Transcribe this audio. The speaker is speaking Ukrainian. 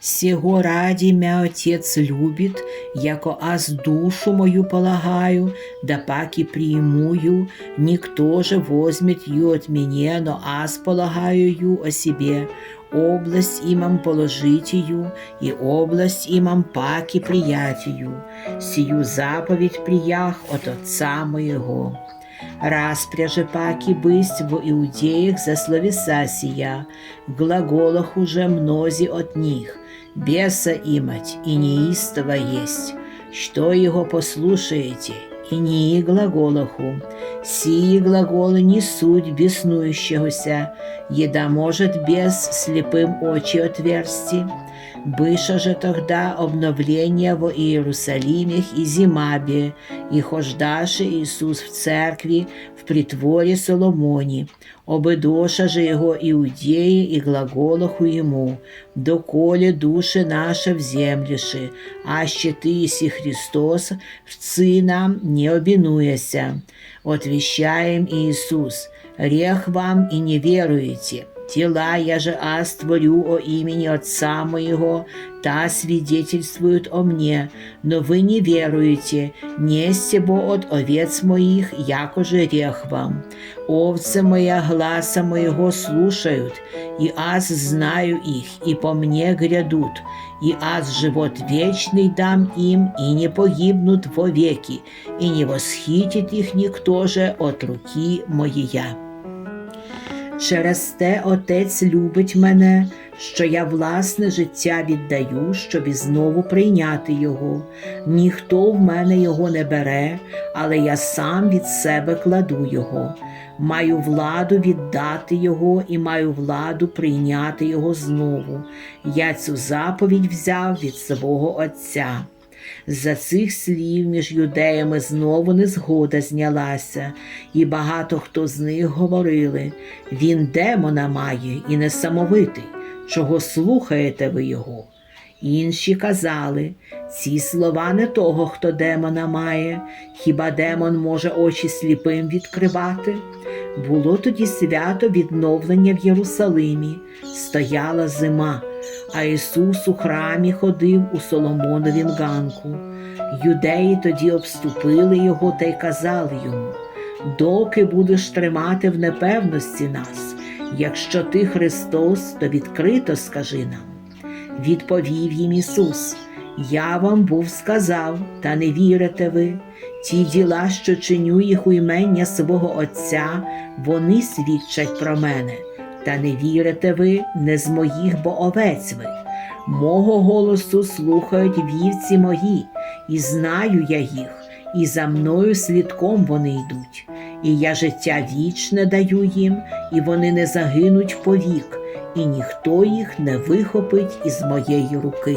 Сего ради мя Отец любит, яко аз душу мою полагаю, да паки примую, никто же возьмет ю от меня, но аз полагаю ю о себе. Область имам положитию, и область имам паки приятию. Сию заповедь приях от Отца моего. Распряже паки бысть в иудеях за словеса сия, в глаголах уже мнози от них, беса имать и неистово есть, что его послушаете, и не и глаголаху. Сии глаголы не суть беснующегося, еда может без слепым очи отверсти. Быша же тогда обновление во Иерусалимах и Зимабе, и хождаше Иисус в церкви в притворе Соломоні, обидоша же його Іудеї і глаголаху йому, доколе душе наша в земліши, а ще ти, сі Христос, вци нам не обинуяся. Отвещаем Иисус, рех вам и не веруете. Тела я же аз творю о имени Отца моего, та свидетельствуют о мне, но вы не веруете, несте бо от овец моих, якоже рех вам. Овцы моя гласа моего слушают, и аз знаю их, и по мне грядут, и аз живот вечный дам им, и не погибнут вовеки, и не восхитит их никто же от руки моєя. Через те Отець любить мене, що я власне життя віддаю, щоб і знову прийняти його. Ніхто в мене його не бере, але я сам від себе кладу його. Маю владу віддати його і маю владу прийняти його знову. Я цю заповідь взяв від свого Отця. За цих слів між юдеями знову незгода знялася, і багато хто з них говорили він демона має і несамовитий, чого слухаєте ви його. Інші казали ці слова не того, хто демона має, хіба демон може очі сліпим відкривати? Було тоді свято відновлення в Єрусалимі, стояла зима, а Ісус у храмі ходив у Соломоновім ганку. Юдеї тоді обступили його та й казали йому: доки будеш тримати в непевності нас, якщо ти Христос, то відкрито скажи нам. Відповів їм Ісус: Я вам був сказав, та не вірите ви. Ті діла, що чиню їх у імення свого Отця, вони свідчать про мене, та не вірите ви, не з моїх, бо овець ви. Мого голосу слухають вівці мої, і знаю я їх, і за мною слідком вони йдуть. І я життя вічне даю їм, і вони не загинуть повік, і ніхто їх не вихопить із моєї руки.